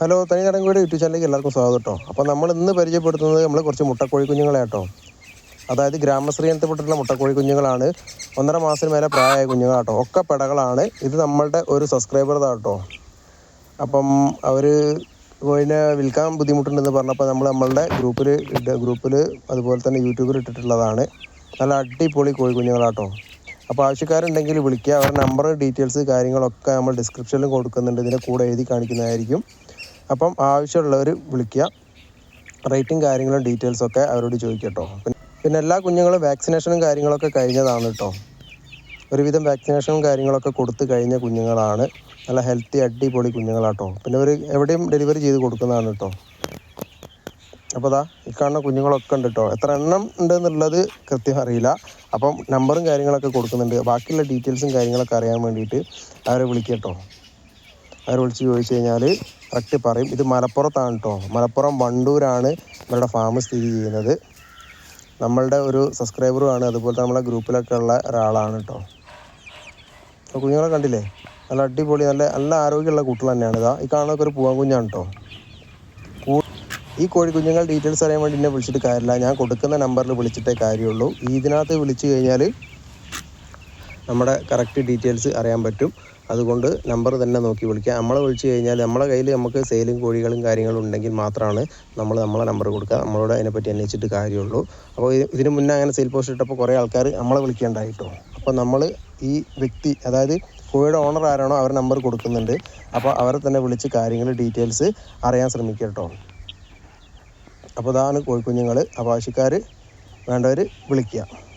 Hello തനി നടൻകോയുടെ YouTube ചാനലിലേക്ക് എല്ലാവർക്കും സ്വാഗതം കേട്ടോ. അപ്പോൾ നമ്മൾ ഇന്ന് പരിചയപ്പെടുത്തുന്നത് നമ്മൾ കുറച്ച് മുട്ടക്കോഴി കുഞ്ഞുങ്ങളെ കേട്ടോ. അതായത് ഗ്രാമശ്രീ ഇനത്തിൽപ്പെട്ടിട്ടുള്ള മുട്ടക്കോഴി കുഞ്ഞുങ്ങളാണ് ഒന്നര മാസത്തിന് മേലെ പ്രായമായ കുഞ്ഞുങ്ങളാട്ടോ ഒക്കെ പെടകളാണ്. ഇത് നമ്മളുടെ ഒരു സബ്സ്ക്രൈബർ കേട്ടോ. അപ്പം അവർ കോഴിനെ വിൽക്കാൻ ബുദ്ധിമുട്ടുണ്ടെന്ന് പറഞ്ഞപ്പോൾ നമ്മൾ നമ്മളുടെ ഗ്രൂപ്പിൽ ഇട്ട് ഗ്രൂപ്പിൽ അതുപോലെ തന്നെ യൂട്യൂബിൽ ഇട്ടിട്ടുള്ളതാണ്. നല്ല അടിപൊളി കോഴി കുഞ്ഞുങ്ങളാട്ടോ അപ്പോൾ ആവശ്യക്കാരുണ്ടെങ്കിൽ വിളിക്കുക. അവരുടെ നമ്പർ ഡീറ്റെയിൽസ് കാര്യങ്ങളൊക്കെ നമ്മൾ ഡിസ്ക്രിപ്ഷനിൽ കൊടുക്കുന്നുണ്ട്. ഇതിന്റെ കൂടെ എഴുതി കാണിക്കുന്നതായിരിക്കും. അപ്പം ആവശ്യമുള്ളവർ വിളിക്കുക. റേറ്റും കാര്യങ്ങളും ഡീറ്റെയിൽസൊക്കെ അവരോട് ചോദിക്കട്ടോ പിന്നെ എല്ലാ കുഞ്ഞുങ്ങളും വാക്സിനേഷനും കാര്യങ്ങളൊക്കെ കഴിഞ്ഞതാണ് കേട്ടോ ഒരുവിധം വാക്സിനേഷനും കാര്യങ്ങളൊക്കെ കൊടുത്തു കഴിഞ്ഞ കുഞ്ഞുങ്ങളാണ്. നല്ല ഹെൽത്തി അടിപൊളി കുഞ്ഞുങ്ങളാട്ടോ പിന്നെ ഒരു എവിടെയും ഡെലിവറി ചെയ്ത് കൊടുക്കുന്നതാണ് കേട്ടോ അപ്പോൾ അതാ ഈ കാണുന്ന കുഞ്ഞുങ്ങളൊക്കെ ഉണ്ട് കേട്ടോ എത്ര എണ്ണം ഉണ്ട് എന്നുള്ളത് കൃത്യം അറിയില്ല. അപ്പം നമ്പറും കാര്യങ്ങളൊക്കെ കൊടുക്കുന്നുണ്ട്. ബാക്കിയുള്ള ഡീറ്റെയിൽസും കാര്യങ്ങളൊക്കെ അറിയാൻ വേണ്ടിയിട്ട് അവരെ വിളിക്കട്ടോ അവരെ വിളിച്ച് ചോദിച്ചു കഴിഞ്ഞാൽ കറക്റ്റ് പറയും. ഇത് മലപ്പുറത്താണ് കേട്ടോ മലപ്പുറം വണ്ടൂരാണ് ഇവരുടെ ഫാം സ്ഥിതി ചെയ്യുന്നത്. നമ്മളുടെ ഒരു സബ്സ്ക്രൈബറുമാണ് അതുപോലെ നമ്മളെ ഗ്രൂപ്പിലൊക്കെ ഉള്ള ഒരാളാണ് കേട്ടോ അപ്പോൾ കുഞ്ഞുങ്ങളെ കണ്ടില്ലേ? നല്ല അടിപൊളി നല്ല നല്ല ആരോഗ്യമുള്ള കുട്ടികൾ തന്നെയാണ് ഇതാ. ഈ കാണുന്നൊക്കെ ഒരു പൂവാൻ കുഞ്ഞാണ് കേട്ടോ ഈ കോഴി കുഞ്ഞുങ്ങൾ ഡീറ്റെയിൽസ് അറിയാൻ വേണ്ടി എന്നെ വിളിച്ചിട്ട് കാര്യമില്ല. ഞാൻ കൊടുക്കുന്ന നമ്പറിൽ വിളിച്ചിട്ടേ കാര്യമുള്ളൂ. ഇതിനകത്ത് വിളിച്ചു കഴിഞ്ഞാൽ നമ്മുടെ കറക്റ്റ് ഡീറ്റെയിൽസ് അറിയാൻ പറ്റും. അതുകൊണ്ട് നമ്പർ തന്നെ നോക്കി വിളിക്കുക. നമ്മളെ വിളിച്ചു കഴിഞ്ഞാൽ നമ്മളെ കയ്യിൽ നമുക്ക് സെയിലും കോഴികളും കാര്യങ്ങളും ഉണ്ടെങ്കിൽ മാത്രമാണ് നമ്മൾ നമ്മളെ നമ്പർ കൊടുക്കുക. നമ്മളോട് അതിനെപ്പറ്റി അന്വേഷിച്ചിട്ട് കാര്യമുള്ളൂ. അപ്പോൾ ഇത് ഇതിന് മുന്നേ അങ്ങനെ സെയിൽ പോസ്റ്റ് ഇട്ടപ്പോൾ കുറേ ആൾക്കാർ നമ്മളെ വിളിക്കേണ്ടായിട്ടോ അപ്പോൾ നമ്മൾ ഈ വ്യക്തി അതായത് കോഴിയുടെ ഓണർ ആരാണോ അവർ നമ്പർ കൊടുക്കുന്നുണ്ട്. അപ്പോൾ അവരെ തന്നെ വിളിച്ച് കാര്യങ്ങൾ ഡീറ്റെയിൽസ് അറിയാൻ ശ്രമിക്കുക കേട്ടോ. അപ്പോൾ ഇതാണ് കോഴിക്കുഞ്ഞുങ്ങൾ. അപ്പോൾ ആവശ്യക്കാർ വേണ്ടവർ വിളിക്കുക.